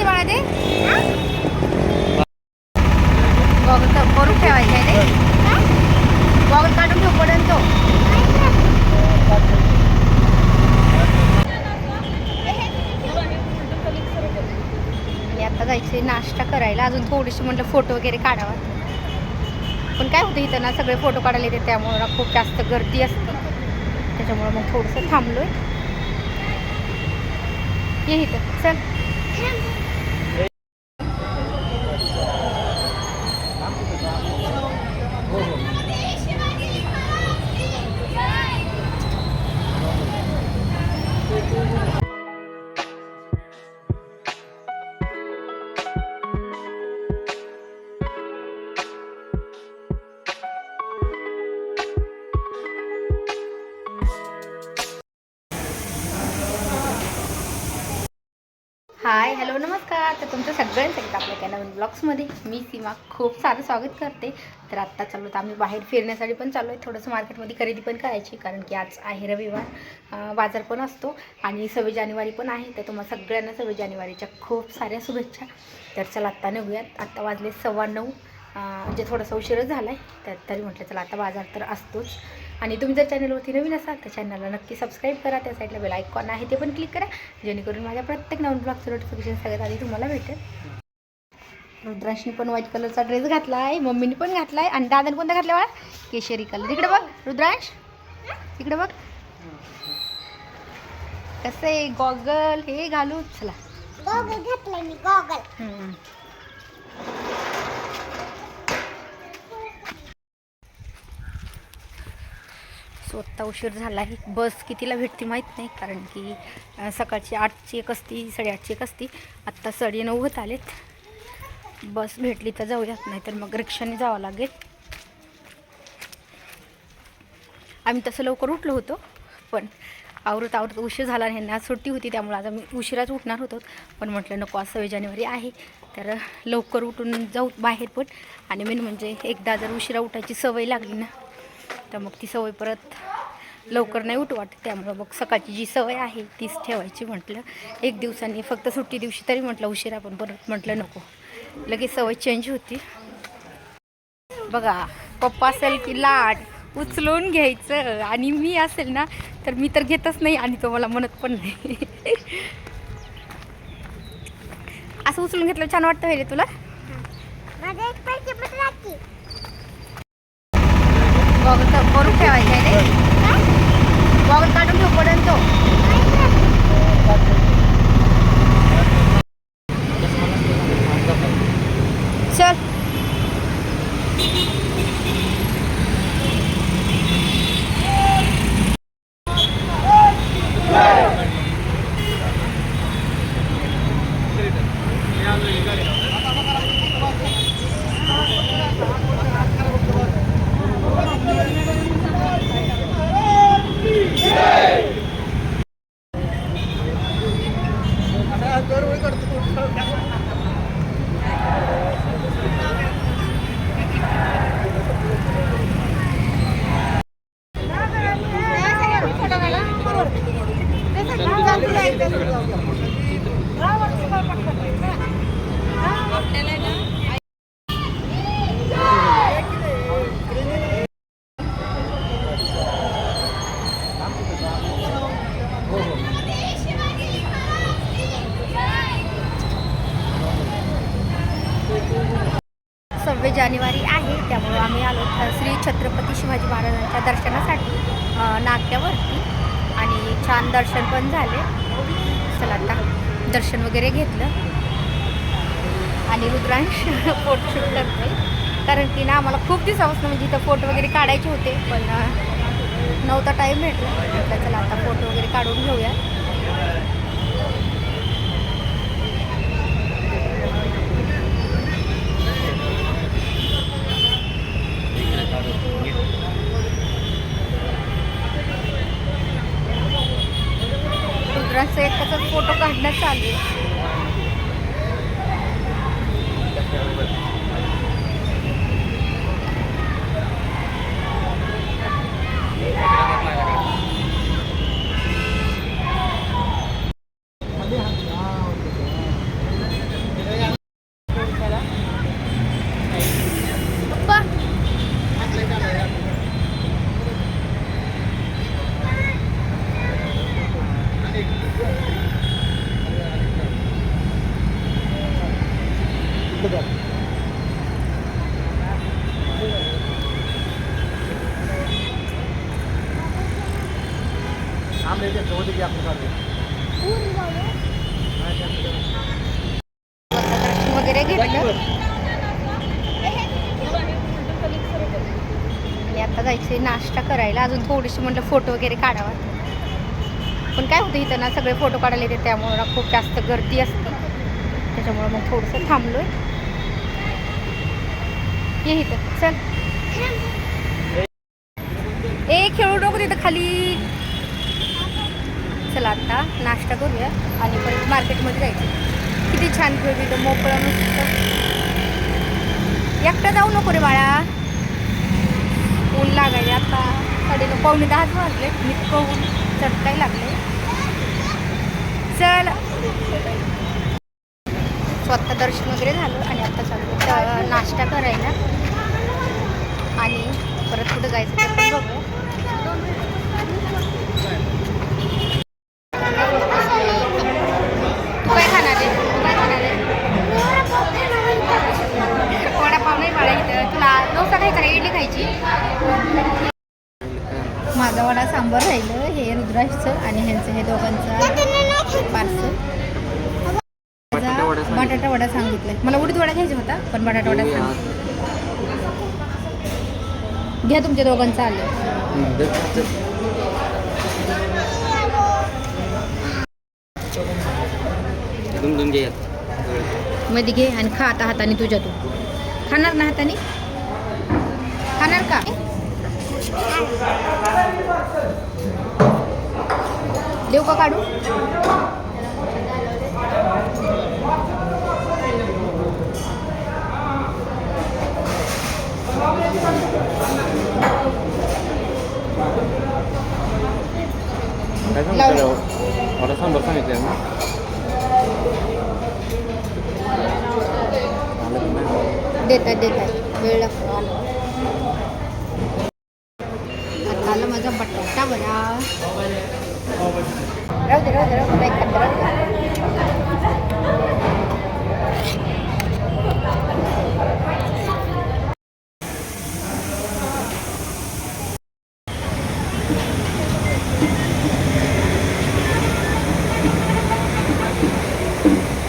असते बाळा ते गॉगल तर करून ठेवायचं आहे गॉगल काढून ठेव पडेल तो. आणि आता जायचे नाश्ता करायला. अजून थोडीशी म्हटलं फोटो वगैरे काढावा. पण काय होतं इथं ना सगळे फोटो काढायला येते त्यामुळं ना खूप जास्त गर्दी असते. त्याच्यामुळं मग थोडंसं थांबलोय. ये इथं. चल. हाय हॅलो नमस्कार. तर तुमचं सगळ्यांचं एकदा आपल्या त्या नवीन ब्लॉग्समध्ये मी सीमा खूप सारं स्वागत करते. तर आत्ता चालू तर आम्ही बाहेर फिरण्यासाठी पण चालू आहे. थोडंसं मार्केटमध्ये खरेदी पण करायची कारण की आज आहे रविवार. बाजार पण असतो आणि सव्वीस जानेवारी पण आहे. तर तुम्हाला सगळ्यांना सव्वीस जानेवारीच्या खूप साऱ्या शुभेच्छा. तर चला आत्ता निघूयात. आत्ता वाजले सव्वा नऊ. म्हणजे थोडासा उशीरच झाला आहे तर तरी म्हटलं चला आता बाजार तर असतोच. आणि तुम्ही जर चॅनलवरती नवीन असाल तर चॅनलला नक्की सबस्क्राईब करा. त्या साईडला बेल आयकॉन आहे ते पण क्लिक करा. जेणेकरून माझ्या प्रत्येक नवीन ब्लॉगचं नोटिफिकेशन सगळ्यात आधी तुम्हाला भेटेल. रुद्रांशनी पण व्हाईट कलरचा ड्रेस घातला आहे मम्मीने पण घातला आहे आणि दादाने कोणता घातला बाळा? केशरी कलर इकडे बघ रुद्रांश इकडे बघ. कसं आहे गॉगल हे घालू चला. गॉगल घातलाय मी गॉगल आत्ता उशीर झाला आहे. बस कितीला भेटते माहीत नाही कारण की सकाळची आठची एक असती साडेआठची एक असती. आत्ता साडे नऊ होत आलेत. बस भेटली तर जाऊयात नाही तर मग रिक्षाने जावं लागेल. आम्ही तसं लवकर उठलो होतो पण आवरत आवरत उशीर झाला आणि ह्यांना सुट्टी होती त्यामुळे आज आम्ही उशिराच उठणार होतो. पण म्हटलं नको आज सव्वीस जानेवारी आहे तर लवकर उठून जाऊ बाहेर पण. आणि मेन म्हणजे एकदा जर उशिरा उठायची सवय लागली ना तर मग ती सवय परत लवकर नाही उठू वाटत. त्यामुळं मग सकाळची जी सवय आहे तीच ठेवायची म्हटलं. एक दिवसांनी फक्त सुट्टी दिवशी तरी म्हटलं उशिरा पण परत म्हटलं नको. लगेच सवय चेंज होती. बघा पप्पा असेल की लाड उचलून घ्यायचं. आणि मी असेल ना तर मी तर घेतच नाही आणि तो मला म्हणत पण नाही. असं उचलून घेतलं छान वाटतं हे. रे तुला माझा एक पैसे पण राखी गॉगल तर करून ठेवायचं आहे जानेवारी आहे. त्यामुळं आम्ही आलो श्री छत्रपती शिवाजी महाराजांच्या दर्शनासाठी नाक्यावरती. आणि छान दर्शन पण झाले. चला आता दर्शन वगैरे घेतलं. आणि रुद्रांश फोटोशूट करते कारण की ना आम्हाला खूप दिवसापासून म्हणजे इथं फोटो वगैरे काढायचे होते. पण नव्हता टाईम भेटला. म्हटलं चला आता फोटो वगैरे काढून घेऊया काढणं चालू आहे. आता जायचंय नाश्ता करायला. अजून थोडीशी म्हटलं फोटो वगैरे काढावा. पण काय होतं इथं ना सगळे फोटो काढायला येते त्यामुळं खूप जास्त गर्दी असते. त्याच्यामुळं मग थोडंसं थांबलो आहे ये इथं. चल. ए खेळू नको तिथं खाली. चला आता नाश्ता करूया आणि परत मार्केटमध्ये जायचं. किती छान खेळ तिथं मोकळं मस्त. एकटं जाऊ नको रे बाळा. ऊन लागायचे आता. साडे नऊ पावणे दहाच वाजले. इतकं ऊन चटकाय लागले. चल. स्वतः दर्शन वगैरे झालं आणि आता चालू. नाश्ता करायला. आणि परत कुठं जायचं ते पण बघू. तू काय खाणार आहे? तू काय खाणार आहे? वडापाव नाही बाळा इथं. तुला डोसा खायचा का? इडली खायची? माझा वडा सांबार राहिलं हे रुद्राजचं आणि ह्यांचं हे दोघांचं पार्सल. बटाटा वडा सांगितलाय. मला उडीद वडा घ्यायचा होता पण बटाटा वडा सांगितलं घ्या तुमच्या दोघांचं आलं. घे. मध्ये घे आणि खा आता हाताने तुझ्या तू. खाणार ना हाताने? खाणार का? देऊ का काढू? काय लावलं. सांगितलं मला सांबार सांगितलं ना देत आहे देत आहे वेळ लागतो आला आता आला माझा बटाटा बरा राहू दे राहू दे राहू दे बाई, खात राहू दे.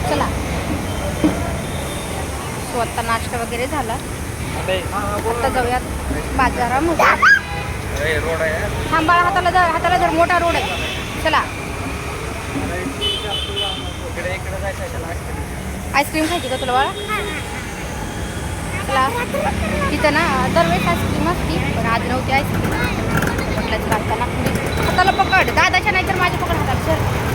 चला स्वतः नाश्ता वगैरे झाला. आता जाऊयात बाजारामध्ये. थांबाळा हाताला जर हाताला जर मोठा रोड आहे. चला. आईस्क्रीम. खायची का तुला बाळा? चला. तिथं ना दरवेळेस आईस्क्रीम असती पण आज नव्हती आईस्क्रीम. म्हटलं आता हाताला पकड. दादाच्या नाही तर माझ्या पकड हाताला सर